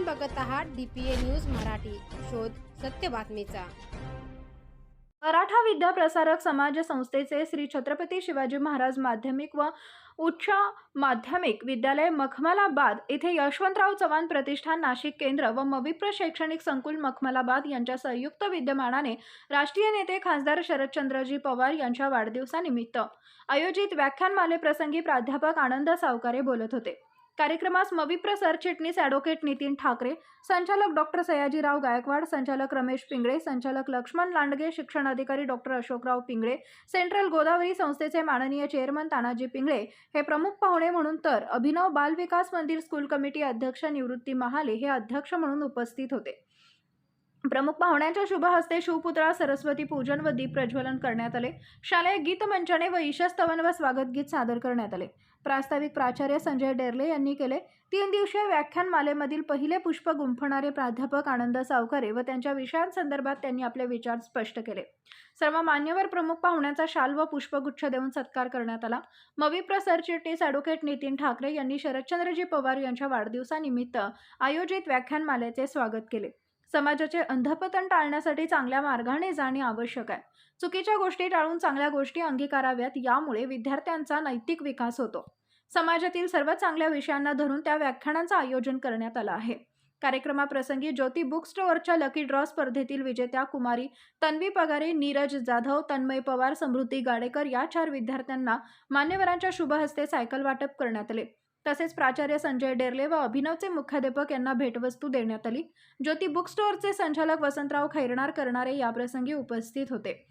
आपण बघत आहात डीपीए न्यूज मराठी. शोध सत्य बातमीचा. मराठा विद्या प्रसारक समाज संस्थेचे श्री छत्रपती शिवाजी महाराज माध्यमिक व उच्च माध्यमिक विद्यालय मखमलाबाद येथे यशवंतराव चव्हाण प्रतिष्ठान नाशिक केंद्र व मविप्र शैक्षणिक संकुल मखमलाबाद यांच्या संयुक्त विद्यमानाने राष्ट्रीय नेते खासदार शरदचंद्रजी पवार यांच्या वाढदिवसानिमित्त आयोजित व्याख्यानमालेप्रसंगी प्राध्यापक आनंद सावकारे बोलत होते. कार्यक्रमास मविप्र सरचिटणीस ॲडव्होकेट नितीन ठाकरे संचालक डॉक्टर सयाजीराव गायकवाड संचालक रमेश पिंगळे संचालक लक्ष्मण लांडगे शिक्षण अधिकारी डॉक्टर अशोकराव पिंगळे सेंट्रल गोदावरी संस्थेचे माननीय चेअरमन तानाजी पिंगळे हे प्रमुख पाहुणे म्हणून तर अभिनव बाल विकास मंदिर स्कूल कमिटी अध्यक्ष निवृत्ती महाले हे अध्यक्ष म्हणून उपस्थित होते. प्रमुख पाहुण्यांच्या शुभ हस्ते शिवपुतळा सरस्वती पूजन व दीप प्रज्वलन करण्यात आले. शालेय गीत मंचाने व ईशस्तवन व स्वागत गीत सादर करण्यात आले. प्रास्ताविक प्राचार्य संजय डेर्ले यांनी केले. तीन दिवसीय व्याख्यानमालेमधील पहिले पुष्प गुंफणारे प्राध्यापक आनंद सावकारे व त्यांच्या विषयांसंदर्भात त्यांनी आपले विचार स्पष्ट केले. सर्व मान्यवर प्रमुख पाहुण्यांचा शाल व पुष्पगुच्छ देऊन सत्कार करण्यात आला. मविप्र सरचिटणीस ॲडव्होकेट नितीन ठाकरे यांनी शरदचंद्रजी पवार यांच्या वाढदिवसानिमित्त आयोजित व्याख्यानमालेचे स्वागत केले. समाजाचे अंधपतन टाळण्यासाठी चांगल्या मार्गाने जाणे आवश्यक आहे. चुकीच्या गोष्टी टाळून चांगल्या गोष्टी अंगीकाराव्यात यामुळे विद्यार्थ्यांचा नैतिक विकास होतो. समाजातील सर्व चांगल्या विषयांना धरून त्या व्याख्यानांचं आयोजन करण्यात आलं आहे. कार्यक्रमाप्रसंगी ज्योती बुक स्टोअरच्या लकी ड्रॉ स्पर्धेतील विजेत्या कुमारी तन्वी पगारे नीरज जाधव तन्मय पवार समृद्धी गाडेकर या चार विद्यार्थ्यांना मान्यवरांच्या शुभहस्ते सायकल वाटप करण्यात आले. तसेच प्राचार्य संजय डेरले व अभिनवचे मुख्याध्यापक यांना भेटवस्तू देण्यात आली. ज्योती बुक स्टोअरचे संचालक वसंतराव खैरणार करणारे याप्रसंगी उपस्थित होते.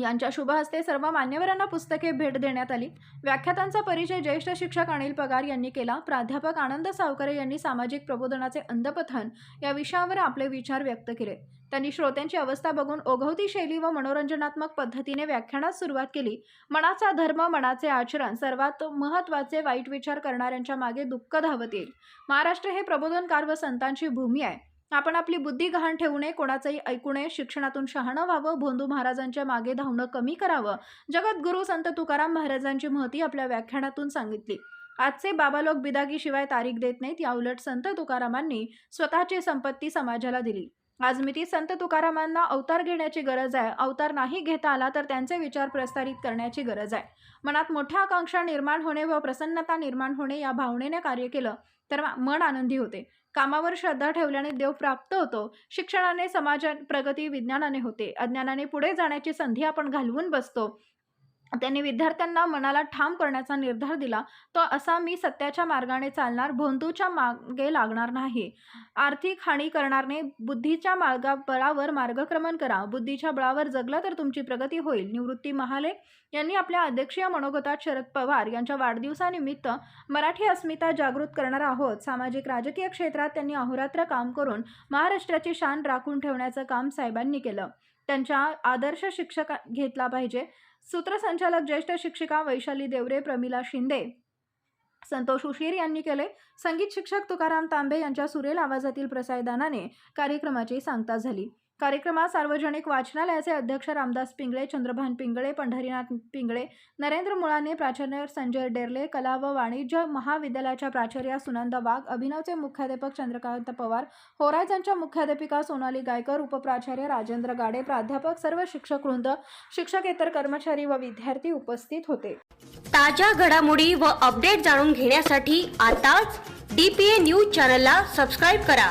यांच्या शुभ हस्ते सर्व मान्यवरांना पुस्तके भेट देण्यात आली. व्याख्यातांचा परिचय ज्येष्ठ शिक्षक अनिल पगार यांनी केला. प्राध्यापक आनंद सावकरे यांनी सामाजिक प्रबोधनाचे अंधपथन या विषयावर आपले विचार व्यक्त केले. त्यांनी श्रोत्यांची अवस्था बघून ओघवती शैली व मनोरंजनात्मक पद्धतीने व्याख्यानास सुरुवात केली. मनाचा धर्म मनाचे आचरण सर्वात महत्त्वाचे वाईट विचार करणाऱ्यांच्या मागे दुःख धावत येईल. महाराष्ट्र हे प्रबोधनकार व संतांची भूमी आहे. आपण आपली बुद्धी गहाण ठेवू नये कोणाचंही ऐकू नये शिक्षणातून शहाणं व्हावं भोंदू महाराजांच्या मागे धावणं कमी करावं. जगद्गुरू संत तुकाराम महाराजांची महती आपल्या व्याख्यानातून सांगितली. आजचे बाबा लोक बिदागीशिवाय तारीख देत नाहीत या उलट संत तुकारामांनी स्वतःची संपत्ती समाजाला दिली. आज मिती संत तुकारामांना अवतार घेण्याची गरज आहे. अवतार नाही घेता आला तर त्यांचे विचार प्रसारित करण्याची गरज आहे. मनात मोठ्या आकांक्षा निर्माण होणे व प्रसन्नता निर्माण होणे या भावनेने कार्य केलं तर मन आनंदी होते. कामावर श्रद्धा ठेवल्याने देव प्राप्त होतो. शिक्षणाने समाज प्रगती विज्ञानाने होते. अज्ञानाने पुढे जाण्याची संधी आपण घालवून बसतो. त्यांनी विद्यार्थ्यांना मनाला ठाम करण्याचा निर्धार दिला. तो असा मी सत्याच्या मार्गाने चालणार भोंदूच्या मागे लागणार नाही. आर्थिक हानी करणार नाही बुद्धीच्या मार्गा बळावर मार्गक्रमण करा. बुद्धीच्या बळावर जगला तर तुमची प्रगती होईल. निवृत्ती महाले यांनी आपल्या अध्यक्षीय मनोगतात शरद पवार यांच्या वाढदिवसानिमित्त मराठी अस्मिता जागृत करणार आहोत. सामाजिक राजकीय क्षेत्रात त्यांनी अहोरात्र काम करून महाराष्ट्राची शान राखून ठेवण्याचं काम साहेबांनी केलं. त्यांच्या आदर्श शिक्षक घेतला पाहिजे. सूत्रसंचालक ज्येष्ठ शिक्षिका वैशाली देवरे प्रमिला शिंदे संतोष उशीर यांनी केले. संगीत शिक्षक तुकाराम तांबे यांच्या सुरेल आवाजातील प्रसायदानाने कार्यक्रमाची सांगता झाली. कार्यक्रमात सार्वजनिक वाचनालयाचे अध्यक्ष रामदास पिंगळे चंद्रभान पिंगळे पंढरीनाथ पिंगळे नरेंद्र मुळाने प्राचार्य संजय डेरले कला व वाणिज्य महाविद्यालयाच्या प्राचार्या सुनंदा वाघ अभिनवचे मुख्याध्यापक चंद्रकांत पवार होरायझनच्या मुख्याध्यापिका सोनाली गायकर उपप्राचार्य राजेंद्र गाडे प्राध्यापक सर्व शिक्षक वृंद शिक्षकेतर कर्मचारी व विद्यार्थी उपस्थित होते. ताज्या घडामोडी व अपडेट जाणून घेण्यासाठी आताच डी पी ए न्यूज चॅनलला सबस्क्राईब करा.